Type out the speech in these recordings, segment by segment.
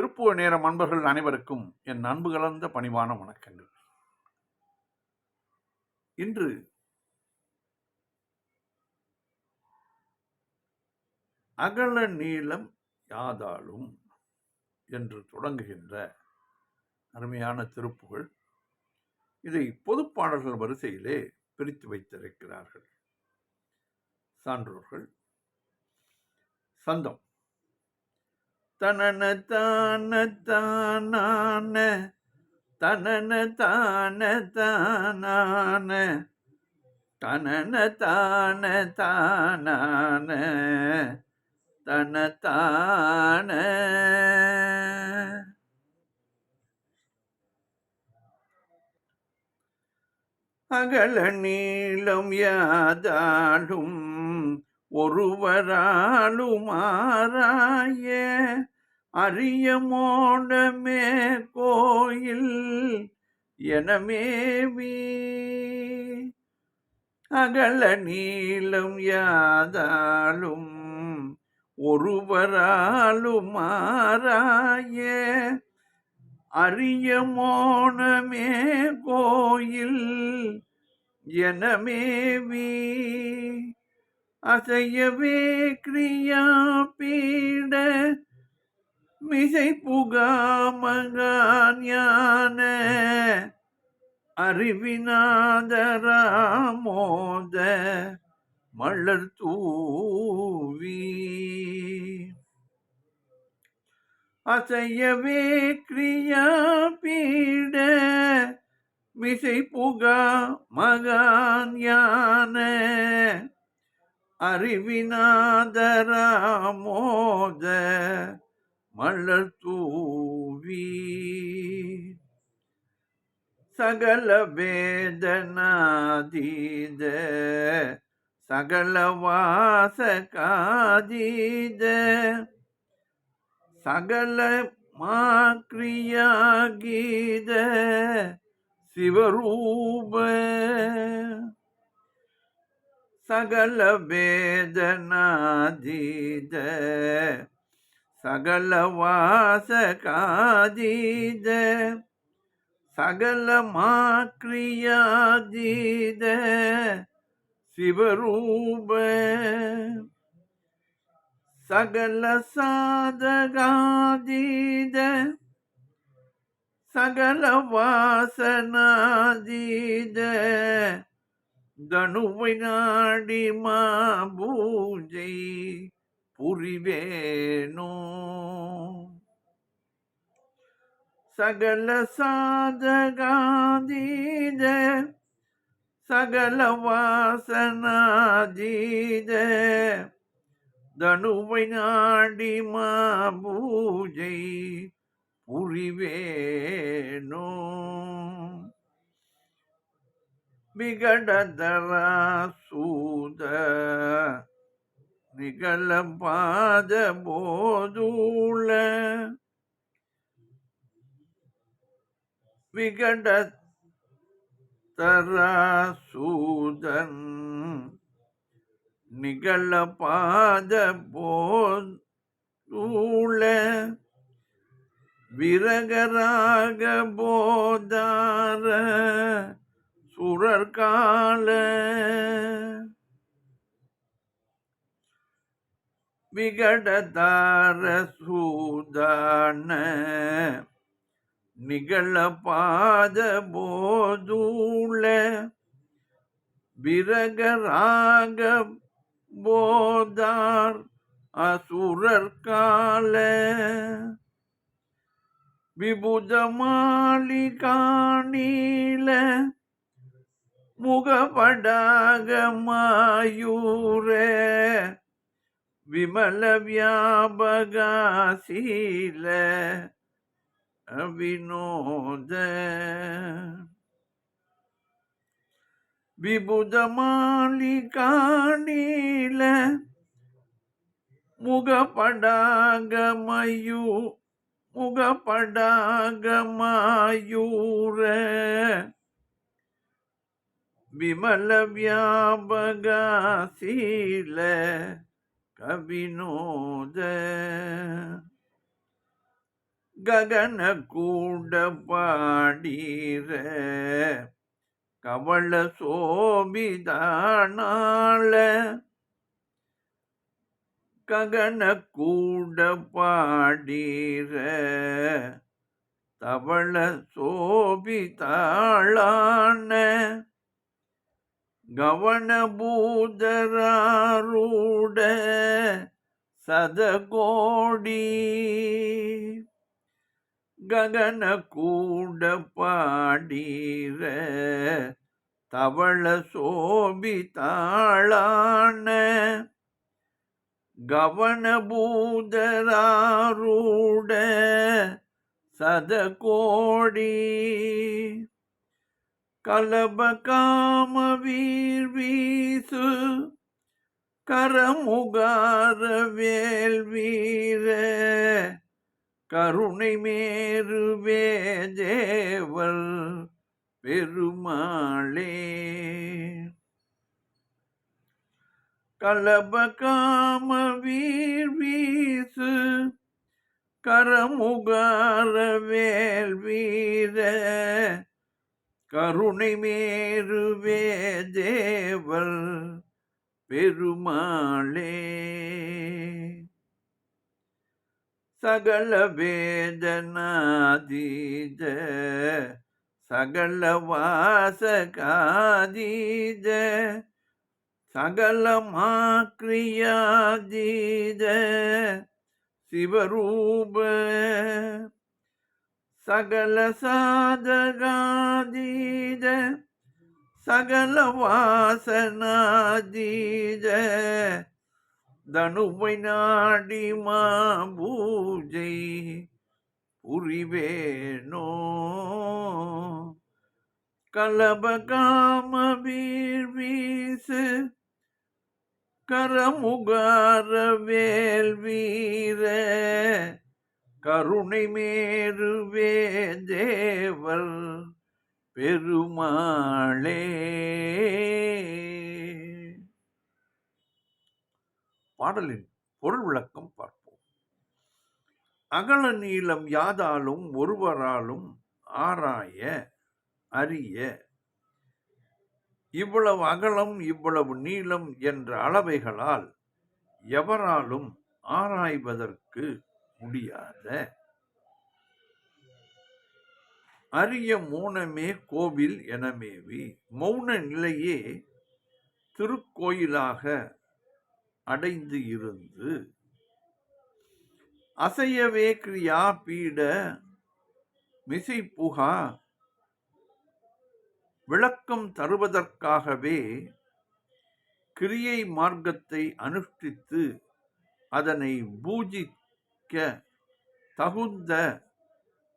திருப்புவ நேரம் அன்பர்கள் அனைவருக்கும் என் அன்பு கலந்த பணிவான வணக்கங்கள். இன்று அகல நீளம் யாதாலும் என்று தொடங்குகின்ற அருமையான திருப்புகள் இதை பொதுப்பாடல்கள் வரிசையிலே பிரித்து வைத்திருக்கிறார்கள். சான்றோர்கள் சந்தம். தனன தான தானான தனன தான தானான தனன தான தானான தன தான. அகல நீளம் யாதாலும் ஒருவராலுமாராய அரிய மோடமே கோயில் எனமேவி அகல நீளம் யாதாலும் ஒருவராலுமாறாய அரிய மோனமே கோயில் எனமேவி அசையவே கிரியா பீட மிசை புகாமகான் ஞான அறிவினாதராமோத மலர் தூவி. அசையவே கிரியா பீட மிசை புகா மகான் யான அறிவினாதராமோத மலர் தூவி சகல வேதனாதீத சகல வாசகாதீத சகல மாக்ரியாகீத சிவரூப. சகல வேதனாதீத சகல வாசகாதீத சகல மாக்ரியாதீத சிவரூப சகல சாதகாதீத சகல வாசனாதீத தனுவை நாடி பூஜை புரிவேனோ? சகல சாதகாதீத சகல வாசனாதீத தனுவை நாடி பூஜை புரிவேனோ? விகடதரா சூத. நிகழ பாத போதூள. விகடதராசூதன் நிகழ பாத போதூள. விரகராக போதார. சுழற்கால விகடதார சூதான நிகழ பாத போதூள விரகராக போதார் அசுரர் கால விபுதமாளிகாணீல முகபடாக முகபடாகமாயூரே விமல வியாபகாசீல வினோத விபுதமாலிகாணீல முகப்படாகமயூ முகப்படாகமாயூர விமல வியாபகாசீல கவினோத. ககன கூட பாடீர கவள சோபிதானால ககன கூட பாடீர தவள சோபிதாளான. கவனபூதராரூட சதகோடி. ககன கூட பாடீர தவள சோபிதாளான கவனபூதராரூட கலப காம வீர் வீசு கரமுகார வேல் வீர கருணை மேருவே தேவர் பெருமாளே. கலப காம வீர் வீசு கரமுகார வேல் வீர கருணை மேருவே தேவர் பெருமாளே. சகல வேதனாதீத சகல வாசகாதீத சகல மாக்ரியாதீத சிவரூப சகல சாதகாதீத சகல வாசனாதீத தனுவை நாடி பூஜை புரிவேனோ? கலபகாம வீர் வீசு கரமுகார வேல் வீர கருணை மேருவே தேவர் பெருமாளே. பாடலின் பொருள் விளக்கம் பார்ப்போம். அகல நீளம் யாதாலும் ஒருவராலும் ஆராய அறிய இவ்வளவு அகலம் இவ்வளவு நீளம் என்ற அளவைகளால் எவராலும் ஆராய்வதற்கு முடியாத. அரிய மௌனமே கோவில் எனமேவி. மௌன நிலையே திருக்கோயிலாக அடைந்து இருந்து. அசையவே கிரியா பீட மிசை புகா விளக்கம் தருவதற்காகவே கிரியை மார்க்கத்தை அனுஷ்டித்து அதனை பூஜிக்க தகுந்த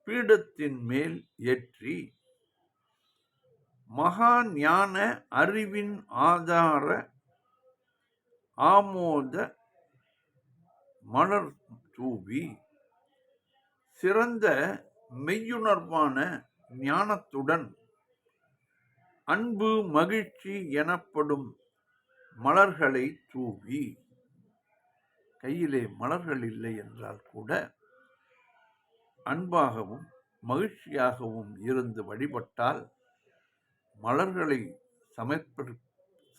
பீடத்தின் மேல் ஏற்றி மகா ஞான அறிவின் ஆதார ஆமோத மலர் தூவி சிறந்த மெய்யுணர்வான ஞானத்துடன் அன்பு மகிழ்ச்சி எனப்படும் மலர்களை தூவி கையிலே மலர்கள் இல்லை என்றால் கூட அன்பாகவும் மகிழ்ச்சியாகவும் இருந்து வழிபட்டால் மலர்களை சமர்ப்பி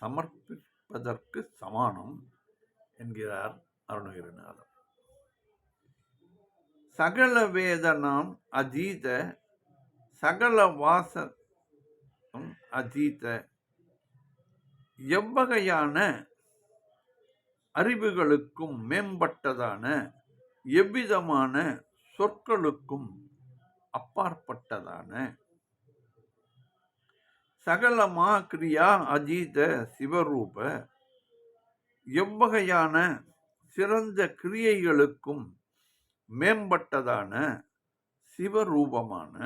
சமர்ப்பிப்பதற்கு சமானம் என்கிறார் அருணகிரிநாதர். சகல வேதனாம் அதீத சகல வாச அதீத எவ்வகையான அறிவுகளுக்கும் மேம்பட்டதான எவ்விதமான சொற்களுக்கும் அப்பாற்பட்டதான. சகலமா கிரியா அதீத சிவரூப எவ்வகையான சிறந்த கிரியைகளுக்கும் மேம்பட்டதான சிவரூபமான.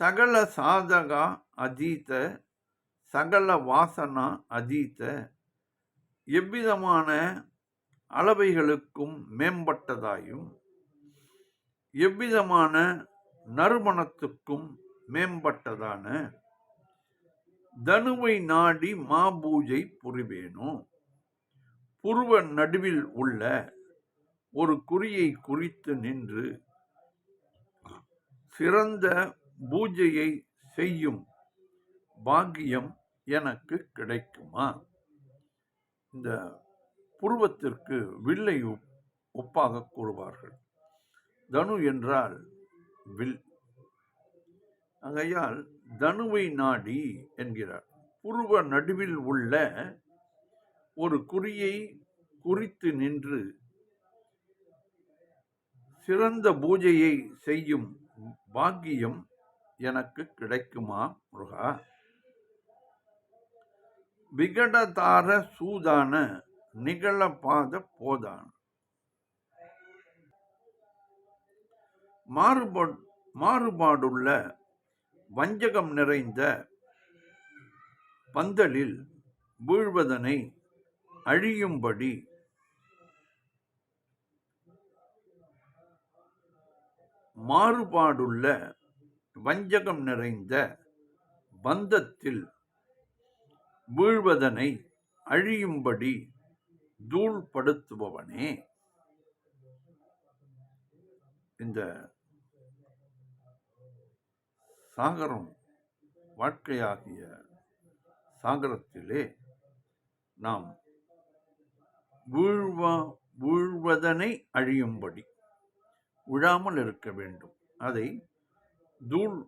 சகல சாதகா அதீத சகல வாசனா அதீத எவ்விதமான அளவைகளுக்கும் மேம்பட்டதாயும் எவ்விதமான நறுமணத்துக்கும் மேம்பட்டதான தனுவை நாடி மாபூஜை புரிவேனோ? புருவ நடுவில் உள்ள ஒரு குறியை குறித்து நின்று சிறந்த பூஜையை செய்யும் பாக்கியம் எனக்கு கிடைக்குமா? இந்த புருவத்திற்கு வில்லை ஒப்பாக கூறுவார்கள். தனு என்றால் வில். ஆகையால் தனுவை நாடி என்கிறார். புருவ நடுவில் உள்ள ஒரு குறியை குறித்து நின்று சிறந்த பூஜையை செய்யும் பாக்கியம் எனக்கு கிடைக்குமா முருகா? விகடதார சூதான நிகழபாத போதான. மாறுபாடு மாறுபாடுள்ள வஞ்சகம் நிறைந்த பந்தலில் வீழ்வதனை அழியும்படி மாறுபாடுள்ள வஞ்சகம் நிறைந்த பந்தத்தில் வீழ்வதனை அழியும்படி தூள்படுத்துபவனே. இந்த சாகரம் வாழ்க்கையாகிய சாகரத்திலே நாம் வீழ்வா வீழ்வதனை அழியும்படி விழாமல் இருக்க வேண்டும். அதை தூள்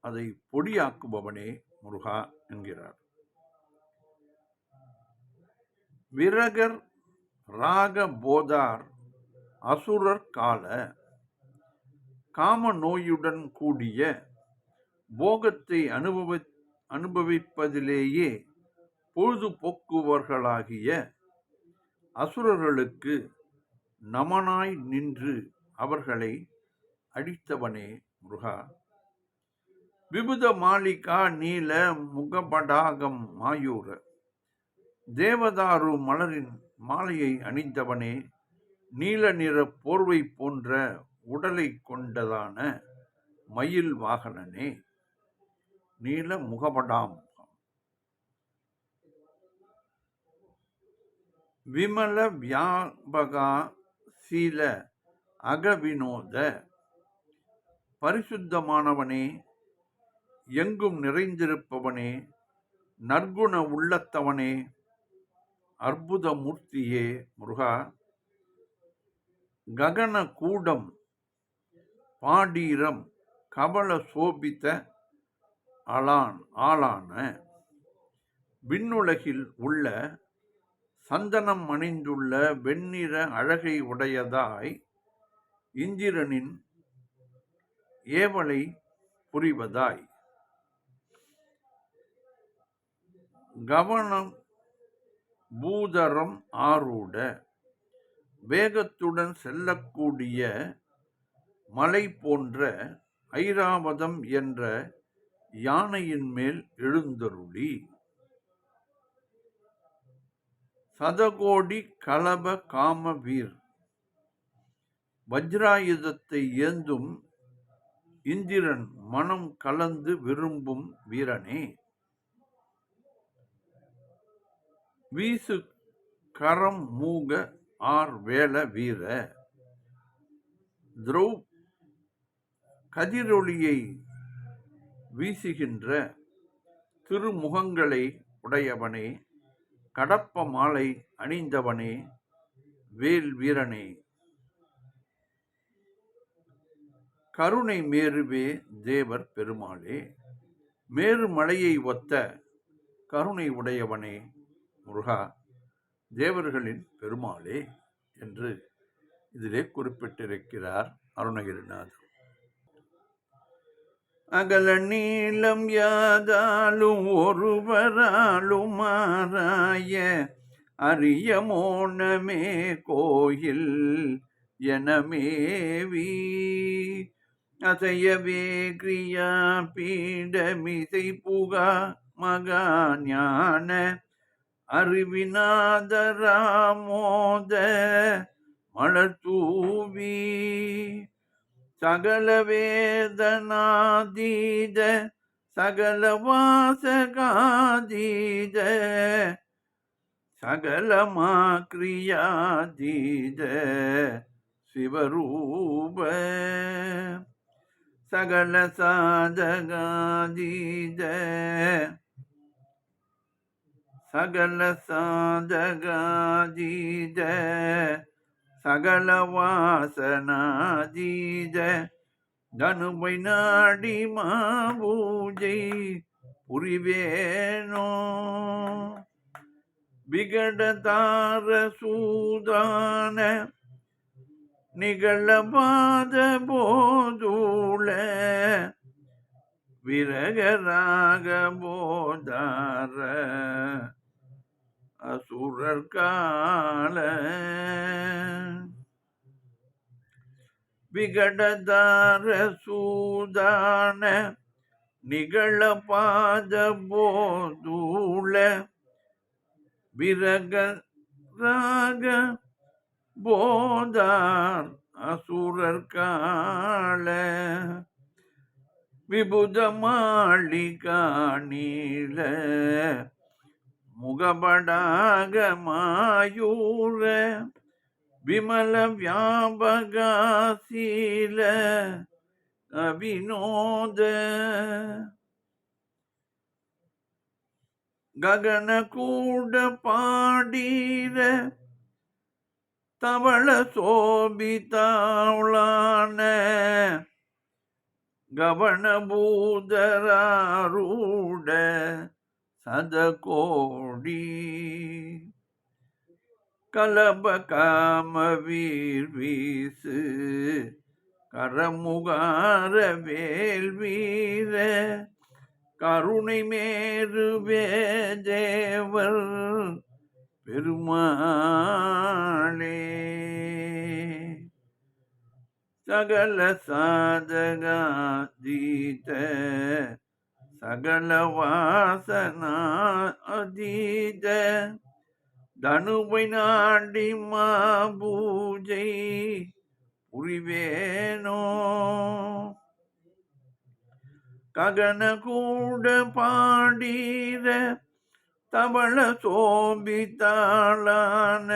அதை பொடியாக்குபவனே முருகா என்கிறார். விரகர் ராக போதார் அசுரர் கால காம நோயுடன் கூடிய போகத்தை அனுபவி அனுபவிப்பதிலேயே பொழுதுபோக்குவர்களாகிய அசுரர்களுக்கு நமனாய் நின்று அவர்களை அடித்தவனே முருகா. விபுத மாளிகா நீல முகபடாகம் மாயூர தேவதாரு மலரின் மாலையை அணிந்தவனே நீல நிற போர்வை போன்ற உடலை கொண்டதான மயில் வாகனனே நீல முகபடாம் விமல வியாபகா சீல அகவினோத பரிசுத்தமானவனே எங்கும் நிறைந்திருப்பவனே நற்குண உள்ளத்தவனே அற்புத மூர்த்தியே முருகா ககன கூடம் பாடீரம் கபல சோபித்த அலான் ஆளான விண்ணுலகில் உள்ள சந்தனம் அணிந்துள்ள வெண்ணிற அழகை உடையதாய் இந்திரனின் ஏவலை புரிவதாய். கவனம் பூதரம் ஆரூட வேகத்துடன் செல்லக்கூடிய மலை போன்ற ஐராவதம் என்ற யானையின் மேல் எழுந்தருளி. சதகோடி கலப காம வீர் வஜ்ராயுதத்தை ஏந்தும் இந்திரன் மனம் கலந்து விரும்பும் வீரனே. வீசு கரம் மூக ஆர் வேல வீர. திரௌ கதிரொளியை வீசுகின்ற திருமுகங்களை உடையவனே கடப்ப மாலை அணிந்தவனே வேல் வீரனே. கருணை மேருவே தேவர் பெருமாளே மேரு மலையை ஒத்த கருணை உடையவனே முருகா தேவர்களின் பெருமாளே என்று இதிலே குறிப்பிட்டிருக்கிறார் அருணகிரிநாதர். அகல நீளம் யாதாலும் ஒருவராலும் மாறாய அரிய மோனமே கோயில் எனமேவி அசையவே கிரியா பீடமிசை புகா மகா ஞான அறிவினாதராமோத மலர்தூவி சகல வேதனாதீத சகல வாசகாதீத சகலமா கிரியாதீத சிவரூப சகல சாதகாதீத சகல சாஜகாஜீஜ சகல வாசனாஜீஜ. தனுபை நாடி மாபூஜை புரிவேனோ? விகடதார சூதான நிகழபாத போதூள விரகராக போதார அசுரர்கால விகடதார சூதான நிகழ பாத போதூள விரக ராக போதார் அசுரர் கால. விபுத மாளிகா நீள முகபடாக மாயூர விமல வியாபகாசீல அபினோத ககன கூட பாடீர தவள சோபிதாவளான கவனபூதராரூட சத கோடி கலப காம வீர் வீசு கரமுகார வேல் வீர கருணை மேருவே தேவர் பெருமாளே. சகல சாதகாதீத சகல வாசனா அதீத. தனுவை நாடி மா பூஜை புரிவேனோ. ககன கூட பாடீர தவள சோபித்தாளான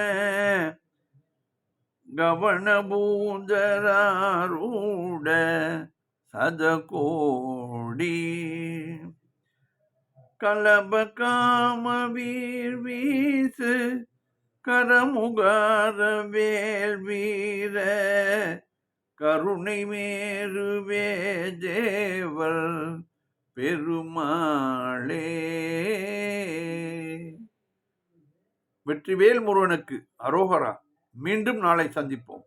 கவனபூதராரூட சதகோடி கலப காம வீர் வீசு கரமுகார வேல் வீர. கருணை மேருவே தேவர் பெருமாளே. வெற்றிவேல் முருகனுக்கு அரோகரா. மீண்டும் நாளை சந்திப்போம்.